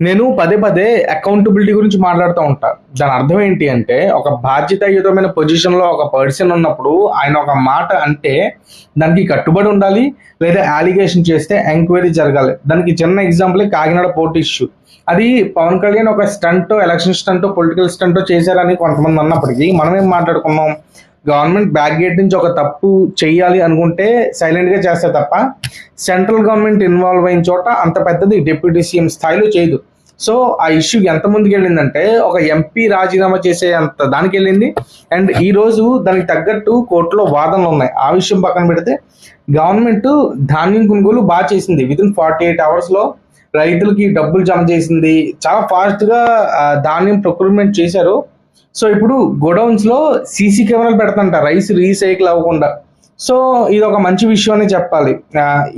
నేను పదే పదే అకౌంటబిలిటీ గురించి మాట్లాడుతూ ఉంటా. దాని అర్థం ఏంటి అంటే ఒక బాధ్యతాయుతమైన పొజిషన్లో ఒక పర్సన్ ఉన్నప్పుడు ఆయన ఒక మాట అంటే దానికి కట్టుబడి ఉండాలి లేదా అలిగేషన్ చేస్తే ఎంక్వైరీ జరగాలి. దానికి చిన్న ఎగ్జాంపుల్ కాకినాడ పోర్ట్ ఇష్యూ అది పవన్ కళ్యాణ్ ఒక stunt election stunt political stunt చేశారని కొంతమంది అన్నప్పటికీ మనం ఏం మాట్లాడుకున్నాం? గవర్నమెంట్ బ్యాక్ గేట్ నుంచి ఒక తప్పు చేయాలి అనుకుంటే సైలెంట్గా చేస్తే తప్ప సెంట్రల్ గవర్నమెంట్ ఇన్వాల్వ్ అయిన చోట అంత పెద్దది డిప్యూటీ సీఎం స్థాయిలో చేయదు. సో ఆ ఇష్యూ ఎంత ముందుకు వెళ్ళిందంటే ఒక ఎంపీ రాజీనామా చేసే అంత దానికి వెళ్ళింది. అండ్ ఈ రోజు దానికి తగ్గట్టు కోర్టులో వాదనలు ఉన్నాయి. ఆ విషయం పక్కన పెడితే గవర్నమెంట్ ధాన్యం కొనుగోలు బాగా చేసింది. విత్ ఇన్ ఫార్టీ ఎయిట్ అవర్స్లో రైతులకి డబ్బులు జమ చేసింది. చాలా ఫాస్ట్గా ధాన్యం ప్రొక్యూర్మెంట్ చేశారు. సో ఇప్పుడు గోడౌన్స్లో సీసీ కెమెరాలు పెడతంట రైస్ రీసైకిల్ అవ్వకుండా. సో ఇది ఒక మంచి విషయం అని చెప్పాలి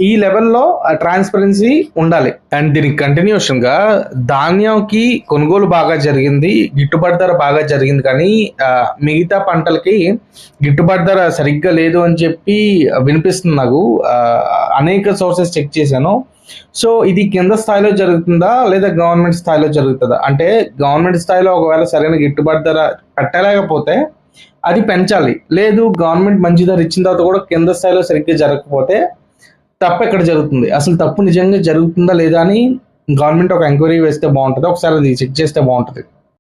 ఈ లెవెల్లో ట్రాన్స్పరెన్సీ ఉండాలి. అండ్ దీనికి కంటిన్యూషన్గా ధాన్యంకి కొనుగోలు బాగా జరిగింది గిట్టుబాటు ధర బాగా జరిగింది. కానీ మిగతా పంటలకి గిట్టుబాటు ధర సరిగ్గా లేదు అని చెప్పి వినిపిస్తుంది నాకు. అనేక సోర్సెస్ చెక్ చేశాను. సో ఇది కింద స్థాయిలో జరుగుతుందా లేదా గవర్నమెంట్ స్థాయిలో జరుగుతుందా? అంటే గవర్నమెంట్ స్థాయిలో ఒకవేళ సరైన గిట్టుబాటు ధర పెట్టలేకపోతే అది పెంచాలి. లేదు గవర్నమెంట్ మంచి ధర ఇచ్చిన తర్వాత కూడా కింద స్థాయిలో సరిగ్గా జరగకపోతే తప్పు ఎక్కడ జరుగుతుంది? అసలు తప్పు నిజంగా జరుగుతుందా లేదా అని గవర్నమెంట్ ఒక ఎంక్వైరీ వేస్తే బాగుంటుంది ఒకసారి అది చెక్ చేస్తే బాగుంటుంది.